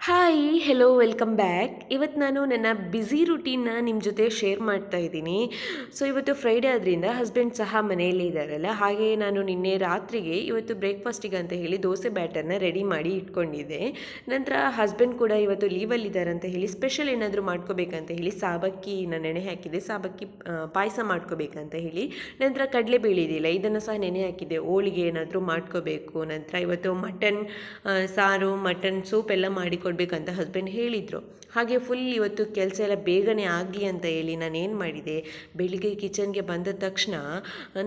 Hi hello welcome back ಇವತ್ತು ನಾನು ನನ್ನ ಬ್ಯುಸಿ ರುಟೀನ್ನ ನಿಮ್ಮ ಜೊತೆ ಶೇರ್ ಮಾಡ್ತಾ ಇದ್ದೀನಿ. ಸೊ ಇವತ್ತು ಫ್ರೈಡೇ ಆದ್ದರಿಂದ ಹಸ್ಬೆಂಡ್ ಸಹ ಮನೆಯಲ್ಲಿ ಇದ್ದಾರಲ್ಲ, ಹಾಗೆ ನಾನು ನಿನ್ನೆ ರಾತ್ರಿಗೆ ಇವತ್ತು ಬ್ರೇಕ್ಫಾಸ್ಟಿಗೆ ಅಂತ ಹೇಳಿ ದೋಸೆ ಬ್ಯಾಟರ್ನ ರೆಡಿ ಮಾಡಿ ಇಟ್ಕೊಂಡಿದ್ದೆ. ನಂತರ ಹಸ್ಬೆಂಡ್ ಕೂಡ ಇವತ್ತು ಲೀವಲ್ಲಿದ್ದಾರಂತ ಹೇಳಿ ಸ್ಪೆಷಲ್ ಏನಾದರೂ ಮಾಡ್ಕೋಬೇಕಂತ ಹೇಳಿ ಸಾಬಕ್ಕಿ ನಾನು ನೆನೆ ಹಾಕಿದೆ ಸಾಬಕ್ಕಿ ಪಾಯಸ ಮಾಡ್ಕೋಬೇಕಂತ ಹೇಳಿ. ನಂತರ ಕಡಲೆ ಬೀಳಿದಿಲ್ಲ ಇದನ್ನು ಸಹ ನೆನೆ ಹಾಕಿದೆ ಹೋಳಿಗೆ ಏನಾದರೂ ಮಾಡ್ಕೋಬೇಕು, ನಂತರ ಇವತ್ತು ಮಟನ್ ಸಾರು, ಮಟನ್ ಸೂಪ್ ಎಲ್ಲ ಮಾಡಿಕೊಡ್ಬೇಕಂತ ಹಸ್ಬೆಂಡ್ ಹೇಳಿದರು. ಹಾಗೆ ಫುಲ್ ಇವತ್ತು ಕೆಲಸ ಎಲ್ಲ ಬೇಗನೆ ಆಗಲಿ ಅಂತ ಹೇಳಿ ನಾನು ಏನು ಮಾಡಿದೆ, ಬೆಳಿಗ್ಗೆ ಕಿಚನ್ಗೆ ಬಂದ ತಕ್ಷಣ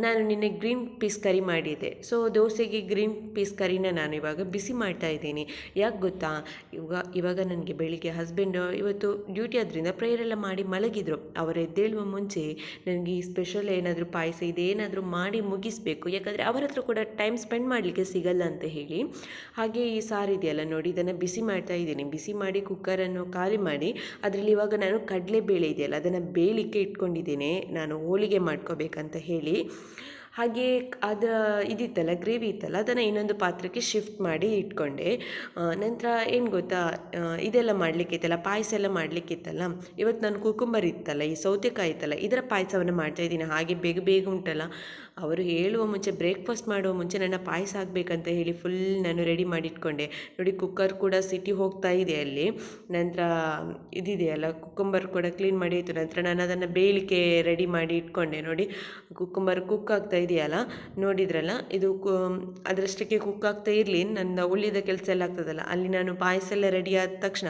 ನಾನು ನಿನ್ನೆ ಗ್ರೀನ್ ಪೀಸ್ ಕರಿ ಮಾಡಿದ್ದೆ. ಸೊ ದೋಸೆಗೆ ಗ್ರೀನ್ ಪೀಸ್ ಕರಿನ ನಾನು ಇವಾಗ ಬಿಸಿ ಮಾಡ್ತಾ ಇದ್ದೀನಿ. ಯಾಕೆ ಗೊತ್ತಾ? ಇವಾಗ ಇವಾಗ ನನಗೆ ಬೆಳಿಗ್ಗೆ ಹಸ್ಬೆಂಡ್ ಇವತ್ತು ಡ್ಯೂಟಿ ಆದ್ರಿಂದ ಪ್ರೇಯರ್ ಎಲ್ಲ ಮಾಡಿ ಮಲಗಿದ್ರು. ಅವರು ಎದ್ದೇಳುವ ಮುಂಚೆ ನನಗೆ ಈ ಸ್ಪೆಷಲ್ ಏನಾದರೂ ಪಾಯಸ ಇದೇನಾದರೂ ಮಾಡಿ ಮುಗಿಸ್ಬೇಕು. ಯಾಕಂದರೆ ಅವರ ಹತ್ರ ಕೂಡ ಟೈಮ್ ಸ್ಪೆಂಡ್ ಮಾಡಲಿಕ್ಕೆ ಸಿಗಲ್ಲ ಅಂತ ಹೇಳಿ. ಹಾಗೆ ಈ ಸಾರು ಇದೆಯಲ್ಲ ನೋಡಿ, ಇದನ್ನು ಬಿಸಿ ಮಾಡ್ತಾ ಇದ್ದೀನಿ. ಬಿಸಿ ಮಾಡಿ ಕುಕ್ಕರನ್ನು ಖಾಲಿ ಮಾಡಿ ಅದರಲ್ಲಿ ಇವಾಗ ನಾನು ಕಡಲೆಬೇಳೆ ಇದೆಯಲ್ಲ ಅದನ್ನು ಬೇಯಲಿಕ್ಕೆ ಇಟ್ಕೊಂಡಿದ್ದೇನೆ. ನಾನು ಹೋಳಿಗೆ ಮಾಡ್ಕೋಬೇಕಂತ ಹೇಳಿ. ಹಾಗೆ ಅದರ ಇದಿತ್ತಲ್ಲ, ಗ್ರೇವಿ ಇತ್ತಲ್ಲ, ಅದನ್ನು ಇನ್ನೊಂದು ಪಾತ್ರಕ್ಕೆ ಶಿಫ್ಟ್ ಮಾಡಿ ಇಟ್ಕೊಂಡೆ. ನಂತರ ಏನು ಗೊತ್ತಾ ಇದೆಲ್ಲ ಮಾಡಲಿಕ್ಕಿತ್ತಲ್ಲ ಪಾಯಸ ಎಲ್ಲ ಮಾಡಲಿಕ್ಕಿತ್ತಲ್ಲ ಇವತ್ತು ನಾನು ಕುಕುಂಬರ್ ಇತ್ತಲ್ಲ, ಈ ಸೌತೆಕಾಯಿ ಇತ್ತಲ್ಲ, ಇದರ ಪಾಯಸವನ್ನು ಮಾಡ್ತಾಯಿದ್ದೀನಿ ಹಾಗೆ ಬೇಗ ಬೇಗ ಉಂಟಲ್ಲ. ಅವರು ಹೇಳುವ ಮುಂಚೆ ಬ್ರೇಕ್ಫಾಸ್ಟ್ ಮಾಡುವ ಮುಂಚೆ ನನ್ನ ಪಾಯಸ ಆಗಬೇಕಂತ ಹೇಳಿ ಫುಲ್ ನಾನು ರೆಡಿ ಮಾಡಿ ಇಟ್ಕೊಂಡೆ ನೋಡಿ ಕುಕ್ಕರ್ ಕೂಡ ಸಿಟಿ ಹೋಗ್ತಾ ಇದೆ ಅಲ್ಲಿ. ನಂತರ ಇದಿದೆಯಲ್ಲ ಕುಕುಂಬರ್ ಕೂಡ ಕ್ಲೀನ್ ಮಾಡಿ ಇತ್ತು ನಂತರ ನಾನು ಅದನ್ನು ಬೇಯಲಿಕ್ಕೆ ರೆಡಿ ಮಾಡಿ ಇಟ್ಕೊಂಡೆ. ನೋಡಿ ಕುಕುಂಬರ್ ಕುಕ್ ಆಗ್ತಾ ಇದೆಯಲ್ಲ? ನೋಡಿದ್ರಲ್ಲ? ಇದು ಕು, ಅದರಷ್ಟಕ್ಕೆ ಕುಕ್ ಆಗ್ತಾ ಇರಲಿ. ನನ್ನ ಉಳಿದ ಕೆಲಸ ಎಲ್ಲ ಆಗ್ತದಲ್ಲ. ಅಲ್ಲಿ ನಾನು ಪಾಯಸ ಎಲ್ಲ ರೆಡಿ ಆದ ತಕ್ಷಣ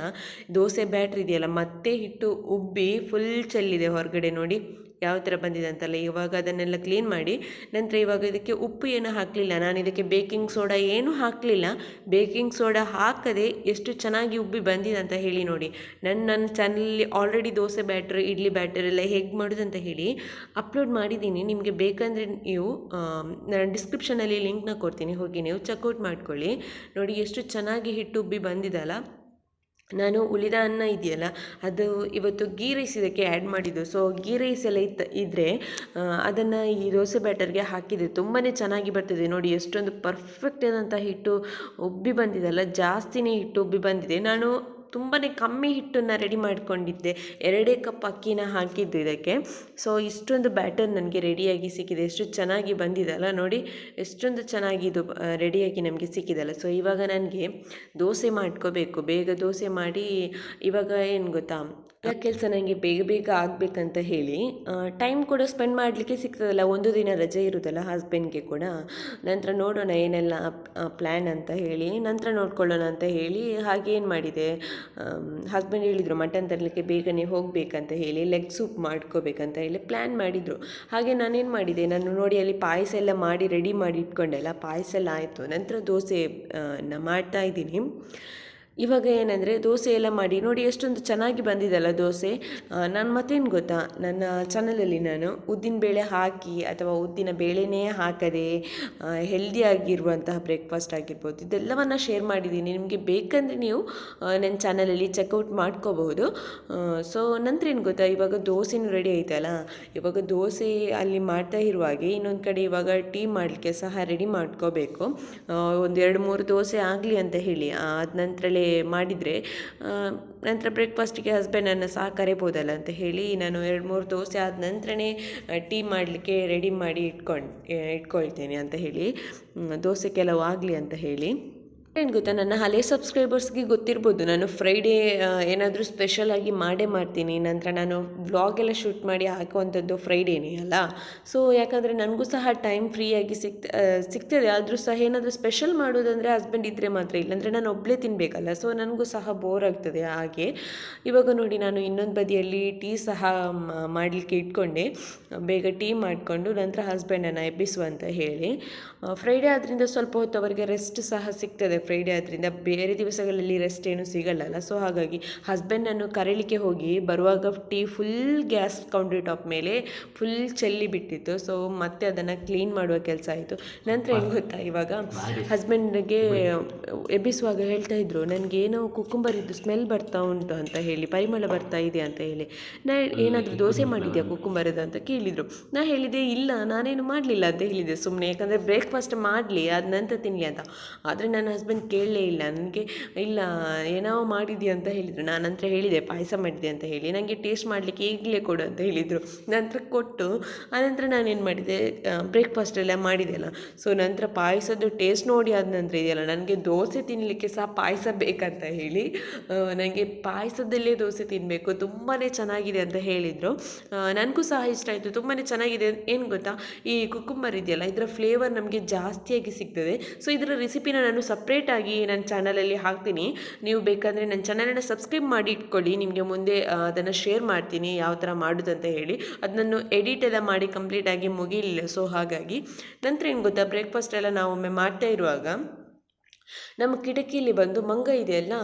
ದೋಸೆ ಬ್ಯಾಟ್ರಿ ಇದೆಯಲ್ಲ, ಮತ್ತೆ ಹಿಟ್ಟು ಉಬ್ಬಿ ಫುಲ್ ಚೆಲ್ಲಿದೆ ಹೊರಗಡೆ ನೋಡಿ. ಯಾವ ಥರ ಬಂದಿದೆ ಅಂತಲ್ಲ, ಇವಾಗ ಅದನ್ನೆಲ್ಲ ಕ್ಲೀನ್ ಮಾಡಿ, ನಂತರ ಇವಾಗ ಇದಕ್ಕೆ ಉಪ್ಪು ಏನು ಹಾಕಲಿಲ್ಲ. ನಾನು ಇದಕ್ಕೆ ಬೇಕಿಂಗ್ ಸೋಡಾ ಏನೂ ಹಾಕಲಿಲ್ಲ. ಬೇಕಿಂಗ್ ಸೋಡಾ ಹಾಕದೆ ಎಷ್ಟು ಚೆನ್ನಾಗಿ ಉಬ್ಬಿ ಬಂದಿದೆ ಅಂತ ಹೇಳಿ ನೋಡಿ. ನನ್ನ ನನ್ನ ಚಾನಲಲ್ಲಿ already dosa batter idli batter ಎಲ್ಲ ಹೇಗೆ ಮಾಡೋದು ಅಂತ ಹೇಳಿ ಅಪ್ಲೋಡ್ ಮಾಡಿದ್ದೀನಿ. ನಿಮಗೆ ಬೇಕಂದರೆ ನೀವು ನಾನು ಡಿಸ್ಕ್ರಿಪ್ಷನಲ್ಲಿ ಲಿಂಕ್ನ ಕೊಡ್ತೀನಿ. ಹೋಗಿ ನೀವು ಚೆಕ್ಔಟ್ ಮಾಡ್ಕೊಳ್ಳಿ. ನೋಡಿ ಎಷ್ಟು ಚೆನ್ನಾಗಿ ಹಿಟ್ಟು ಉಬ್ಬಿ ಬಂದಿದಲ್ಲ ನಾನು ಉಳಿದ ಅನ್ನ ಇದೆಯಲ್ಲ, ಅದು ಇವತ್ತು ಗೀ ರೈಸ್ ಇದಕ್ಕೆ ಆ್ಯಡ್ ಮಾಡಿದ್ದು. ಸೊ ಗೀ ರೈಸ್ ಎಲ್ಲ ಇತ್ತು ಇದ್ದರೆ ಅದನ್ನು ಈ ದೋಸೆ ಬ್ಯಾಟರ್ಗೆ ಹಾಕಿದೆ ತುಂಬಾ ಚೆನ್ನಾಗಿ ಬರ್ತದೆ. ನೋಡಿ, ಎಷ್ಟೊಂದು ಪರ್ಫೆಕ್ಟ್ ಆದಂಥ ಹಿಟ್ಟು ಉಬ್ಬಿ ಬಂದಿದೆಲ್ಲ, ಜಾಸ್ತಿನೇ ಹಿಟ್ಟು ಉಬ್ಬಿ ಬಂದಿದೆ. ನಾನು ತುಂಬಾ ಕಮ್ಮಿ ಹಿಟ್ಟನ್ನು ರೆಡಿ ಮಾಡಿಕೊಂಡಿದ್ದೆ. ಎರಡೇ ಕಪ್ ಅಕ್ಕಿನ ಹಾಕಿದ್ದು ಇದಕ್ಕೆ. ಸೊ ಇಷ್ಟೊಂದು ಬ್ಯಾಟರ್ ನನಗೆ ರೆಡಿಯಾಗಿ ಸಿಕ್ಕಿದೆ. ಎಷ್ಟು ಚೆನ್ನಾಗಿ ಬಂದಿದೆಲ್ಲ ನೋಡಿ. ಎಷ್ಟೊಂದು ಚೆನ್ನಾಗಿ ಇದು ರೆಡಿಯಾಗಿ ನಮಗೆ ಸಿಕ್ಕಿದಲ್ಲ ಸೊ ಇವಾಗ ನನಗೆ ದೋಸೆ ಮಾಡ್ಕೋಬೇಕು. ಬೇಗ ದೋಸೆ ಮಾಡಿ, ಇವಾಗ ಏನು ಗೊತ್ತಾ? ಕೆಲಸ ನನಗೆ ಬೇಗ ಬೇಗ ಆಗಬೇಕಂತ ಹೇಳಿ ಟೈಮ್ ಕೂಡ ಸ್ಪೆಂಡ್ ಮಾಡಲಿಕ್ಕೆ ಸಿಗ್ತದಲ್ಲ, ಒಂದು ದಿನ ರಜೆ ಇರುತ್ತಲ್ಲ ಹಸ್ಬೆಂಡ್ಗೆ ಕೂಡ. ನಂತರ ನೋಡೋಣ ಏನೆಲ್ಲ ಪ್ಲ್ಯಾನ್ ಅಂತ ಹೇಳಿ, ನಂತರ ನೋಡ್ಕೊಳ್ಳೋಣ ಅಂತ ಹೇಳಿ ಹಾಗೆ ಏನು ಮಾಡಿದೆ ಹಸ್ಬೆಂಡ್ ಹೇಳಿದರು, ಮಟನ್ ತರಲಿಕ್ಕೆ ಬೇಗನೆ ಹೋಗಬೇಕಂತ ಹೇಳಿ ಲೆಗ್ ಸೂಪ್ ಮಾಡ್ಕೋಬೇಕಂತ ಹೇಳಿ ಪ್ಲ್ಯಾನ್ ಮಾಡಿದರು. ಹಾಗೆ ನಾನೇನು ಮಾಡಿದೆ, ನಾನು ನೋಡಿ ಅಲ್ಲಿ ಪಾಯಸ ಎಲ್ಲ ಮಾಡಿ ರೆಡಿ ಮಾಡಿ ಇಟ್ಕೊಂಡೆಲ್ಲ ಪಾಯಸ ಎಲ್ಲ ಆಯಿತು. ನಂತರ ದೋಸೆ ಮಾಡ್ತಾ ಇದ್ದೀನಿ. ಇವಾಗ ಏನಂದರೆ ದೋಸೆ ಎಲ್ಲ ಮಾಡಿ, ನೋಡಿ ಎಷ್ಟೊಂದು ಚೆನ್ನಾಗಿ ಬಂದಿದೆಲ್ಲ ದೋಸೆ. ನಾನು ಮತ್ತೇನು ಗೊತ್ತಾ? ನನ್ನ ಚಾನಲಲ್ಲಿ ನಾನು ಉದ್ದಿನ ಬೇಳೆ ಹಾಕಿ ಅಥವಾ ಉದ್ದಿನ ಬೇಳೆನೇ ಹಾಕದೆ ಹೆಲ್ದಿ ಆಗಿರುವಂತಹ ಬ್ರೇಕ್ಫಾಸ್ಟ್ ಆಗಿರ್ಬೋದು, ಇದೆಲ್ಲವನ್ನು ಶೇರ್ ಮಾಡಿದ್ದೀನಿ. ನಿಮಗೆ ಬೇಕಂದರೆ ನೀವು ನನ್ನ ಚಾನಲಲ್ಲಿ ಚೆಕ್ಔಟ್ ಮಾಡ್ಕೋಬಹುದು. ಸೊ ನಂತರ ಏನು ಗೊತ್ತಾ? ಇವಾಗ ದೋಸೆನೂ ರೆಡಿ ಆಯ್ತಲ್ಲ ಇವಾಗ ದೋಸೆ ಅಲ್ಲಿ ಮಾಡ್ತಾ ಇರುವಾಗೆ ಇನ್ನೊಂದು ಕಡೆ ಇವಾಗ ಟೀ ಮಾಡಲಿಕ್ಕೆ ಸಹ ರೆಡಿ ಮಾಡ್ಕೋಬೇಕು. ಒಂದು ಎರಡು ಮೂರು ದೋಸೆ ಆಗಲಿ ಅಂತ ಹೇಳಿ. ಆದ ನಂತರಲೇ ಮಾಡಿದರೆ ನಂತರ ಬ್ರೇಕ್ಫಾಸ್ಟಿಗೆ ಹಸ್ಬೆಂಡನ್ನು ಸಹ ಕರಿಬೋದಲ್ಲ ಅಂತ ಹೇಳಿ ನಾನು ಎರಡು ಮೂರು ದೋಸೆ ಆದ ನಂತರನೇ ಟೀ ಮಾಡಲಿಕ್ಕೆ ರೆಡಿ ಮಾಡಿ ಇಟ್ಕೊಂಡು ಇಟ್ಕೊಳ್ತೇನೆ ಅಂತ ಹೇಳಿ ದೋಸೆ ಕೆಲವು ಆಗಲಿ ಅಂತ ಹೇಳಿ. ಏನು ಗೊತ್ತಾ? ನನ್ನ ಹಳೆ ಸಬ್ಸ್ಕ್ರೈಬರ್ಸ್ಗೆ ಗೊತ್ತಿರ್ಬೋದು. ನಾನು ಫ್ರೈಡೇ ಏನಾದರೂ ಸ್ಪೆಷಲ್ ಆಗಿ ಮಾಡೇ ಮಾಡ್ತೀನಿ. ನಂತರ ನಾನು ವ್ಲಾಗೆಲ್ಲ ಶೂಟ್ ಮಾಡಿ ಹಾಕುವಂಥದ್ದು ಫ್ರೈಡೇನೇ ಅಲ್ಲ? ಸೊ ಯಾಕಂದರೆ ನನಗೂ ಸಹ ಟೈಮ್ ಫ್ರೀಯಾಗಿ ಸಿಕ್ತ ಸಿಗ್ತದೆ. ಆದರೂ ಸಹ ಏನಾದರೂ ಸ್ಪೆಷಲ್ ಮಾಡೋದಂದರೆ ಹಸ್ಬೆಂಡ್ ಇದ್ದರೆ ಮಾತ್ರ ಇಲ್ಲಾಂದರೆ ನಾನು ಒಬ್ಬಳೇ ತಿನ್ನಬೇಕಲ್ಲ ಸೊ ನನಗೂ ಸಹ ಬೋರ್ ಆಗ್ತದೆ ಹಾಗೆ. ಇವಾಗ ನೋಡಿ ನಾನು ಇನ್ನೊಂದು ಬದಿಯಲ್ಲಿ ಟೀ ಸಹ ಮಾಡಲಿಕ್ಕೆ ಇಟ್ಕೊಂಡೆ. ಬೇಗ ಟೀ ಮಾಡಿಕೊಂಡು ನಂತರ ಹಸ್ಬೆಂಡನ್ನು ಎಬ್ಬಿಸುವಂತ ಹೇಳಿ. ಫ್ರೈಡೇ ಆದ್ದರಿಂದ ಸ್ವಲ್ಪ ಹೊತ್ತು ಅವರಿಗೆ ರೆಸ್ಟ್ ಸಹ ಸಿಗ್ತದೆ. ಫ್ರೈಡೇ ಆದ್ದರಿಂದ ಬೇರೆ ದಿವಸಗಳಲ್ಲಿ ರೆಸ್ಟ್ ಏನು ಸಿಗಲ್ಲಲ್ಲ. ಸೊ ಹಾಗಾಗಿ ಹಸ್ಬೆಂಡನ್ನು ಕರೀಲಿಕ್ಕೆ ಹೋಗಿ ಬರುವಾಗ tea full gas country top ಮೇಲೆ ಫುಲ್ ಚೆಲ್ಲಿ ಬಿಟ್ಟಿತ್ತು. ಸೊ ಮತ್ತೆ ಅದನ್ನು ಕ್ಲೀನ್ ಮಾಡುವ ಕೆಲಸ ಆಯಿತು. ನಂತರ ಏನು ಗೊತ್ತಾ ಇವಾಗ ಹಸ್ಬೆಂಡ್ಗೆ ಎಬ್ಬಿಸುವಾಗ ಹೇಳ್ತಾ ಇದ್ರು ನನಗೆ ಏನೋ ಕುಕ್ಕುಂಬರ್ ಇದ್ದು ಸ್ಮೆಲ್ ಬರ್ತಾ ಉಂಟು ಅಂತ ಹೇಳಿ ಪರಿಮಳ ಬರ್ತಾ ಇದೆ ಅಂತ ಹೇಳಿ. ನಾ ಏನಾದರೂ ದೋಸೆ ಮಾಡಿದ್ಯಾ ಕುಕುಂಬರದ ಅಂತ ಕೇಳಿದರು. ನಾ ಹೇಳಿದೆ ಇಲ್ಲ ನಾನೇನು ಮಾಡಲಿಲ್ಲ ಅಂತ ಹೇಳಿದೆ ಸುಮ್ಮನೆ ಯಾಕಂದರೆ ಬ್ರೇಕ್ಫಾಸ್ಟ್ ಮಾಡಲಿ ಅದ ನಂತರ ತಿನ್ನಲಿ ಅಂತ. ಆದರೆ ನನ್ನ ಹಸ್ಬೆಂಡ್ ಹಸ್ಬೆಂಡ್ ಕೇಳಲೇ ಇಲ್ಲ. ನನಗೆ, ಇಲ್ಲ ಏನೋ ಮಾಡಿದ್ಯಾ ಅಂತ ಹೇಳಿದರು. ನಾನು ನಂತರ ಹೇಳಿದೆ, ಪಾಯಸ ಮಾಡಿದೆ ಅಂತ ಹೇಳಿ. ನನಗೆ ಟೇಸ್ಟ್ ಮಾಡಲಿಕ್ಕೆ ಈಗಲೇ ಕೊಡು ಅಂತ ಹೇಳಿದರು. ನಂತರ ಕೊಟ್ಟು, ಆನಂತರ ನಾನೇನು ಮಾಡಿದೆ ಬ್ರೇಕ್ಫಾಸ್ಟ್ ಎಲ್ಲ ಮಾಡಿದೆಯಲ್ಲ ಸೊ ನಂತರ ಪಾಯಸದ್ದು ಟೇಸ್ಟ್ ನೋಡಿ ಆದ ನಂತರ ಇದೆಯಲ್ಲ ನನಗೆ ದೋಸೆ ತಿನ್ನಲಿಕ್ಕೆ ಸಹ ಪಾಯಸ ಬೇಕಂತ ಹೇಳಿ ನನಗೆ ಪಾಯಸದಲ್ಲೇ ದೋಸೆ ತಿನ್ನಬೇಕು ತುಂಬಾ ಚೆನ್ನಾಗಿದೆ ಅಂತ ಹೇಳಿದರು. ನನಗೂ ಸಹ ಇಷ್ಟ ಆಯಿತು. ತುಂಬಾ ಚೆನ್ನಾಗಿದೆ. ಏನು ಗೊತ್ತಾ? ಈ ಕುಕುಂಬರ್ ಇದೆಯಲ್ಲ, ಇದರ ಫ್ಲೇವರ್ ನಮಗೆ ಜಾಸ್ತಿಯಾಗಿ ಸಿಗ್ತದೆ. ಸೊ ಇದರ ರೆಸಿಪಿನ ನಾನು ಸಪ್ರೇಟಾಗಿ ನನ್ನ ಚಾನಲಲ್ಲಿ ಹಾಕ್ತೀನಿ. ನೀವು ಬೇಕಾದರೆ ನನ್ನ ಚಾನಲನ್ನು ಸಬ್ಸ್ಕ್ರೈಬ್ ಮಾಡಿ ಇಟ್ಕೊಳ್ಳಿ. ನಿಮಗೆ ಮುಂದೆ ಅದನ್ನು ಶೇರ್ ಮಾಡ್ತೀನಿ, ಯಾವ ಥರ ಮಾಡೋದಂತ ಹೇಳಿ. ಅದನ್ನು ಎಡಿಟ್ ಎಲ್ಲ ಮಾಡಿ ಕಂಪ್ಲೀಟಾಗಿ ಮುಗಿಲಿಲ್ಲ ಸೊ ಹಾಗಾಗಿ. ನಂತರ ಏನು ಗೊತ್ತಾ? ಬ್ರೇಕ್ಫಾಸ್ಟ್ ಎಲ್ಲ ನಾವು ಒಮ್ಮೆ ಮಾಡ್ತಾ ಇರುವಾಗ ನಮ್ಮ ಕಿಟಕಿಯಲ್ಲಿ ಬಂದು ಮಂಗ ಇದೆಯಲ್ಲ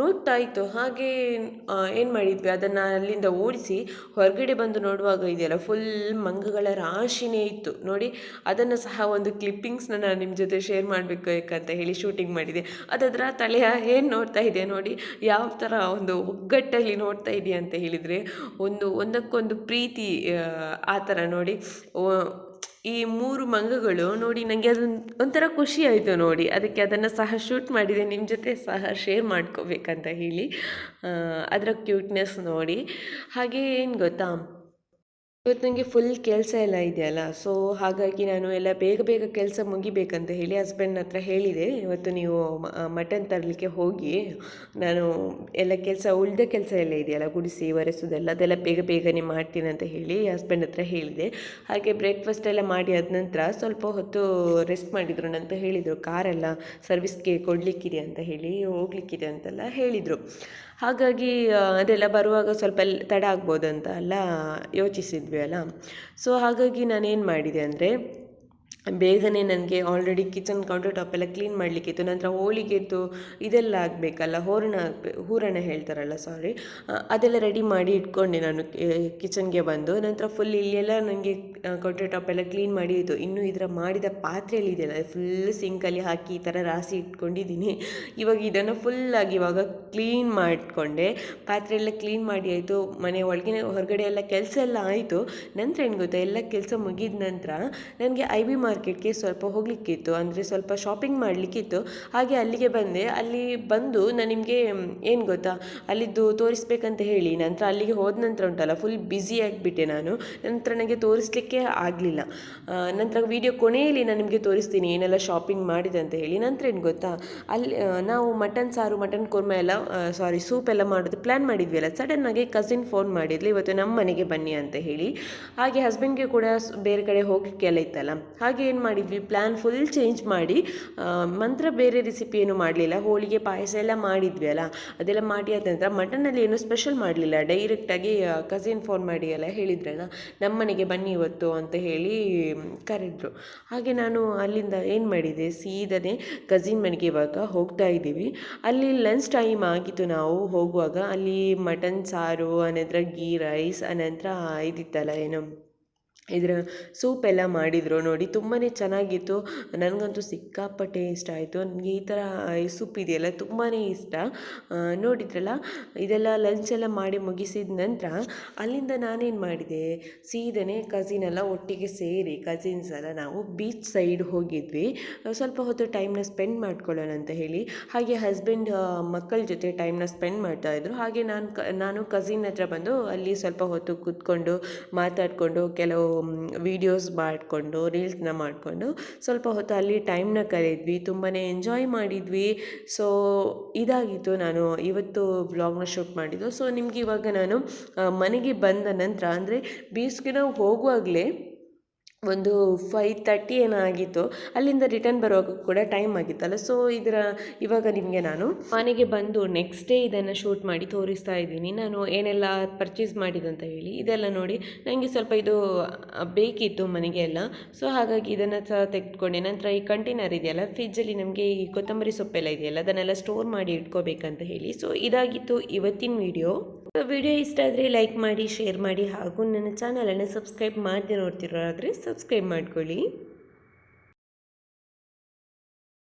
ನೋಡ್ತಾ ಇತ್ತು ಹಾಗೆ ಏನು ಮಾಡಿದ್ವಿ? ಅದನ್ನು ಅಲ್ಲಿಂದ ಓಡಿಸಿ ಹೊರಗಡೆ ಬಂದು ನೋಡುವಾಗ ಇದೆಯಲ್ಲ ಫುಲ್ ಮಂಗಗಳ ರಾಶಿನೇ ಇತ್ತು. ನೋಡಿ, ಅದನ್ನು ಸಹ ಒಂದು ಕ್ಲಿಪ್ಪಿಂಗ್ಸ್ನ ನಾನು ನಿಮ್ಮ ಜೊತೆ ಶೇರ್ ಮಾಡಬೇಕು ಅಂತ ಹೇಳಿ ಶೂಟಿಂಗ್ ಮಾಡಿದೆ. ಅದರ ತಲೆಯ ಏನು ನೋಡ್ತಾ ಇದೆ ನೋಡಿ, ಯಾವ ಥರ ಒಂದು ಒಗ್ಗಟ್ಟಲ್ಲಿ ನೋಡ್ತಾ ಇದೆಯಾ ಅಂತ ಹೇಳಿದರೆ, ಒಂದು, ಒಂದಕ್ಕೊಂದು ಪ್ರೀತಿ, ಆ ಥರ ನೋಡಿ ಈ ಮೂರು ಮಂಗಗಳು ನೋಡಿ ನನಗೆ ಅದೊಂದು ಒಂಥರ ಖುಷಿ ಆಯಿತು ನೋಡಿ. ಅದಕ್ಕೆ ಅದನ್ನು ಸಹ ಶೂಟ್ ಮಾಡಿದೆ. ನಿಮ್ಮ ಜೊತೆ ಸಹ ಶೇರ್ ಮಾಡ್ಕೋಬೇಕಂತ ಹೇಳಿ. ಅದರ ಕ್ಯೂಟ್ನೆಸ್ ನೋಡಿ. ಹಾಗೆ ಏನು ಗೊತ್ತಾ? ಇವತ್ತು ನನಗೆ ಫುಲ್ ಕೆಲಸ ಎಲ್ಲ ಇದೆಯಲ್ಲ ಸೊ ಹಾಗಾಗಿ ನಾನು ಎಲ್ಲ ಬೇಗ ಬೇಗ ಕೆಲಸ ಮುಗಿಬೇಕಂತ ಹೇಳಿ ಹಸ್ಬೆಂಡ್ ಹತ್ರ ಹೇಳಿದೆ. ಇವತ್ತು ನೀವು ಮಟನ್ ತರಲಿಕ್ಕೆ ಹೋಗಿ, ನಾನು ಎಲ್ಲ ಕೆಲಸ, ಉಳಿದ ಕೆಲಸ ಎಲ್ಲ ಇದೆಯಲ್ಲ, ಗುಡಿಸಿ, ಒರೆಸೋದೆಲ್ಲ, ಅದೆಲ್ಲ ಬೇಗ ಬೇಗನೆ ಮಾಡ್ತೀನಿ ಅಂತ ಹೇಳಿ ಹಸ್ಬೆಂಡ್ ಹತ್ರ ಹೇಳಿದೆ. ಹಾಗೆ ಬ್ರೇಕ್ಫಾಸ್ಟ್ ಎಲ್ಲ ಮಾಡಿ ಆದ ನಂತರ ಸ್ವಲ್ಪ ಹೊತ್ತು ರೆಸ್ಟ್ ಮಾಡಿದ್ರು ಅಂತ ಹೇಳಿದರು. ಕಾರೆಲ್ಲ ಸರ್ವಿಸ್ಗೆ ಕೊಡಲಿಕ್ಕಿದೆ ಅಂತ ಹೇಳಿ ಹೋಗ್ಲಿಕ್ಕಿದೆ ಅಂತೆಲ್ಲ ಹೇಳಿದರು. ಹಾಗಾಗಿ ಅದೆಲ್ಲ ಬರುವಾಗ ಸ್ವಲ್ಪ ತಡ ಆಗ್ಬೋದಂತ ಎಲ್ಲ ಯೋಚಿಸಿದ್ವಿ ಅಲ್ಲ. ಸೊ ಹಾಗಾಗಿ ನಾನೇನು ಮಾಡಿದೆ ಅಂದರೆ ಬೇಗನೆ ನನಗೆ ಆಲ್ರೆಡಿ ಕಿಚನ್ ಕೌಂಟರ್ ಟಾಪ್ ಎಲ್ಲ ಕ್ಲೀನ್ ಮಾಡಲಿಕ್ಕಿತ್ತು. ನಂತರ ಹೋಳಿಗೆದ್ದು ಇದೆಲ್ಲ ಆಗಬೇಕಲ್ಲ, ಹೂರಣ ಹೂರಣ ಹೇಳ್ತಾರಲ್ಲ ಸಾರಿ ಅದೆಲ್ಲ ರೆಡಿ ಮಾಡಿ ಇಟ್ಕೊಂಡೆ ನಾನು ಕಿಚನ್ಗೆ ಬಂದು. ನಂತರ ಫುಲ್ ಇಲ್ಲೆಲ್ಲ ನನಗೆ ಕೌಂಟರ್ ಟಾಪ್ ಎಲ್ಲ ಕ್ಲೀನ್ ಮಾಡಿ ಇತ್ತು ಇನ್ನು ಇದರ ಮಾಡಿದ ಪಾತ್ರೆಯಲ್ಲಿ ಇದೆಯಲ್ಲ ಫುಲ್ ಸಿಂಕಲ್ಲಿ ಹಾಕಿ ಈ ಥರ ರಾಸಿ ಇಟ್ಕೊಂಡಿದ್ದೀನಿ. ಇವಾಗ ಇದನ್ನು ಫುಲ್ಲಾಗಿ ಇವಾಗ ಕ್ಲೀನ್ ಮಾಡಿಕೊಂಡೆ. ಪಾತ್ರೆ ಎಲ್ಲ ಕ್ಲೀನ್ ಮಾಡಿ ಆಯಿತು. ಮನೆ ಒಳಗಿನ, ಹೊರಗಡೆ ಎಲ್ಲ ಕೆಲಸ ಎಲ್ಲ ಆಯಿತು. ನಂತರ ಏನು ಗೊತ್ತಾ, ಎಲ್ಲ ಕೆಲಸ ಮುಗಿದ ನಂತರ ನನಗೆ ಐ ಬಿ ಮಾರ್ಕೆಟ್ಗೆ ಸ್ವಲ್ಪ ಹೋಗಲಿಕ್ಕಿತ್ತು, ಅಂದರೆ ಸ್ವಲ್ಪ ಶಾಪಿಂಗ್ ಮಾಡಲಿಕ್ಕಿತ್ತು. ಹಾಗೆ ಅಲ್ಲಿಗೆ ಬಂದೆ. ಅಲ್ಲಿ ಬಂದು ನಾನು ನಿಮಗೆ ಏನು ಗೊತ್ತಾ? ಅಲ್ಲಿದ್ದು ತೋರಿಸ್ಬೇಕಂತ ಹೇಳಿ. ನಂತರ ಅಲ್ಲಿಗೆ ಹೋದ ನಂತರ ಉಂಟಲ್ಲ ಫುಲ್ ಬ್ಯುಸಿ ಆಗಿಬಿಟ್ಟೆ ನಾನು. ನಂತರ ನನಗೆ ತೋರಿಸ್ಲಿಕ್ಕೆ ಆಗಲಿಲ್ಲ. ನಂತರ ವಿಡಿಯೋ ಕೊನೆಯಲ್ಲಿ ನಾನು ನಿಮಗೆ ತೋರಿಸ್ತೀನಿ, ಏನೆಲ್ಲ ಶಾಪಿಂಗ್ ಮಾಡಿದೆ ಅಂತ ಹೇಳಿ. ನಂತರ ಏನು ಗೊತ್ತಾ? ಅಲ್ಲಿ ನಾವು ಮಟನ್ ಸಾರು, ಮಟನ್ ಕುರ್ಮ ಎಲ್ಲ ಸಾರಿ ಸೂಪ್ ಎಲ್ಲ ಮಾಡೋದು ಪ್ಲ್ಯಾನ್ ಮಾಡಿದ್ವಿ ಅಲ್ಲ ಆಗಿ ಕಸಿನ್ ಫೋನ್ ಮಾಡಿದ್ಲು, ಇವತ್ತು ನಮ್ಮ ಮನೆಗೆ ಬನ್ನಿ ಅಂತ ಹೇಳಿ. ಹಾಗೆ ಹಸ್ಬೆಂಡ್ಗೆ ಕೂಡ ಬೇರೆ ಕಡೆ ಹೋಗಲಿಕ್ಕೆ ಎಲ್ಲ ಇತ್ತಲ್ಲ. ಹಾಗೆ ಏನು ಮಾಡಿದ್ವಿ? ಪ್ಲ್ಯಾನ್ ಫುಲ್ ಚೇಂಜ್ ಮಾಡಿ ಮಂತ್ರ ಬೇರೆ ರೆಸಿಪಿ ಏನು ಮಾಡಲಿಲ್ಲ. ಹೋಳಿಗೆ ಪಾಯಸ ಎಲ್ಲ ಮಾಡಿದ್ವಿ ಅಲ್ಲ? ಅದೆಲ್ಲ ಮಾಡಿ ಆದ ನಂತರ ಮಟನಲ್ಲಿ ಏನು ಸ್ಪೆಷಲ್ ಮಾಡಲಿಲ್ಲ? ಡೈರೆಕ್ಟಾಗಿ ಕಸಿನ್ ಫೋನ್ ಮಾಡಿ ಎಲ್ಲ ಹೇಳಿದ್ರಲ್ಲ ನಮ್ಮ ಮನೆಗೆ ಬನ್ನಿ ಇವತ್ತು ಅಂತ ಹೇಳಿ ಕರೆದ್ರು. ಹಾಗೆ ನಾನು ಅಲ್ಲಿಂದ ಏನು ಮಾಡಿದೆ? ಸೀದನೆ ಕಸಿನ್ ಮನೆಗೆ ಇವಾಗ ಹೋಗ್ತಾ ಇದ್ದೀವಿ. ಅಲ್ಲಿ ಲಂಚ್ ಟೈಮ್ ಆಗಿತ್ತು ನಾವು. ಹೋಗುವಾಗ ಅಲ್ಲಿ ಮಟನ್ ಸಾರು, ಅನಂತರ ಗೀ ರೈಸ್ ಅನಂತರ ಇದಿತ್ತಲ್ಲ, ಏನು? ಇದರ ಸೂಪ್ ಎಲ್ಲ ಮಾಡಿದರು ನೋಡಿ ತುಂಬಾ ಚೆನ್ನಾಗಿತ್ತು. ನನಗಂತೂ ಸಿಕ್ಕಾಪಟ್ಟೆ ಇಷ್ಟ ಆಯಿತು. ನನಗೆ ಈ ಥರ ಸೂಪ್ ಇದೆಯಲ್ಲ ತುಂಬಾ ಇಷ್ಟ. ನೋಡಿದ್ರಲ್ಲ, ಇದೆಲ್ಲ ಎಲ್ಲ ಮಾಡಿ ಮುಗಿಸಿದ ನಂತರ ಅಲ್ಲಿಂದ ನಾನೇನು ಮಾಡಿದೆ, ಸೀದನೆ ಕಸಿನ್ ಎಲ್ಲ ಒಟ್ಟಿಗೆ ಸೇರಿ ಕಸಿನ್ಸ್ ಎಲ್ಲ ನಾವು ಬೀಚ್ ಸೈಡ್ ಹೋಗಿದ್ವಿ. ಸ್ವಲ್ಪ ಹೊತ್ತು ಟೈಮ್ನ ಸ್ಪೆಂಡ್ ಮಾಡ್ಕೊಳ್ಳೋಣ ಅಂತ ಹೇಳಿ. ಹಾಗೆ ಹಸ್ಬೆಂಡ್ ಮಕ್ಕಳ ಜೊತೆ ಟೈಮ್ನ ಸ್ಪೆಂಡ್ ಮಾಡ್ತಾಯಿದ್ರು ಹಾಗೆ ನಾನು ನಾನು ಕಸಿನ್ ಹತ್ರ ಬಂದು ಅಲ್ಲಿ ಸ್ವಲ್ಪ ಹೊತ್ತು ಕೂತ್ಕೊಂಡು ಮಾತಾಡಿಕೊಂಡು ಕೆಲವು ವೀಡಿಯೋಸ್ ಮಾಡಿಕೊಂಡು ರೀಲ್ಸ್ನ ಮಾಡಿಕೊಂಡು ಸ್ವಲ್ಪ ಹೊತ್ತು ಅಲ್ಲಿ ಟೈಮ್ನ ಕಳೆದ್ವಿ ತುಂಬಾ ಎಂಜಾಯ್ ಮಾಡಿದ್ವಿ. ಸೊ ಇದಾಗಿತ್ತು ನಾನು ಇವತ್ತು ವ್ಲಾಗ್ನ ಶೂಟ್ ಮಾಡಿದ್ದು. ಸೊ ನಿಮ್ಗೆ ಇವಾಗ ನಾನು ಮನೆಗೆ ಬಂದ ನಂತರ, ಅಂದರೆ ಬೀಚ್ಗೆ ನಾವು ಹೋಗುವಾಗಲೇ ಒಂದು ಫೈ ತರ್ಟಿ ಏನೋ ಆಗಿತ್ತು. ಅಲ್ಲಿಂದ ರಿಟರ್ನ್ ಬರೋಕ್ಕೂ ಕೂಡ ಟೈಮ್ ಆಗಿತ್ತಲ್ಲ. ಸೊ ಇದರ ಇವಾಗ ನಿಮಗೆ ನಾನು ಮನೆಗೆ ಬಂದು ನೆಕ್ಸ್ಟ್ ಡೇ ಇದನ್ನು ಶೂಟ್ ಮಾಡಿ ತೋರಿಸ್ತಾ ಇದ್ದೀನಿ. ನಾನು ಏನೆಲ್ಲ ಪರ್ಚೇಸ್ ಮಾಡಿದಂತ ಹೇಳಿ, ಇದೆಲ್ಲ ನೋಡಿ ನನಗೆ ಸ್ವಲ್ಪ ಇದು ಬೇಕಿತ್ತು ಮನೆಗೆ ಎಲ್ಲ. ಸೊ ಹಾಗಾಗಿ ಇದನ್ನು ಸಹ ತೆಗೆದುಕೊಂಡೆ. ನಂತರ ಈ ಕಂಟೈನರ್ ಇದೆಯಲ್ಲ ಫ್ರಿಜ್ಜಲ್ಲಿ ನಮಗೆ ಈ ಕೊತ್ತಂಬರಿ ಸೊಪ್ಪೆಲ್ಲ ಇದೆಯಲ್ಲ, ಅದನ್ನೆಲ್ಲ ಸ್ಟೋರ್ ಮಾಡಿ ಇಟ್ಕೋಬೇಕಂತ ಹೇಳಿ. ಸೊ ಇದಾಗಿತ್ತು ಇವತ್ತಿನ ವಿಡಿಯೋ ವಿಡಿಯೋ ಇಷ್ಟ ಆದರೆ ಲೈಕ್ ಮಾಡಿ ಶೇರ್ ಮಾಡಿ ಹಾಗೂ ನನ್ನ ಚಾನಲನ್ನು ಸಬ್ಸ್ಕ್ರೈಬ್ ಮಾಡದೆ ನೋಡ್ತಿರೋರಾದರೆ ಸಬ್ಸ್ಕ್ರೈಬ್ ಮಾಡ್ಕೊಳ್ಳಿ.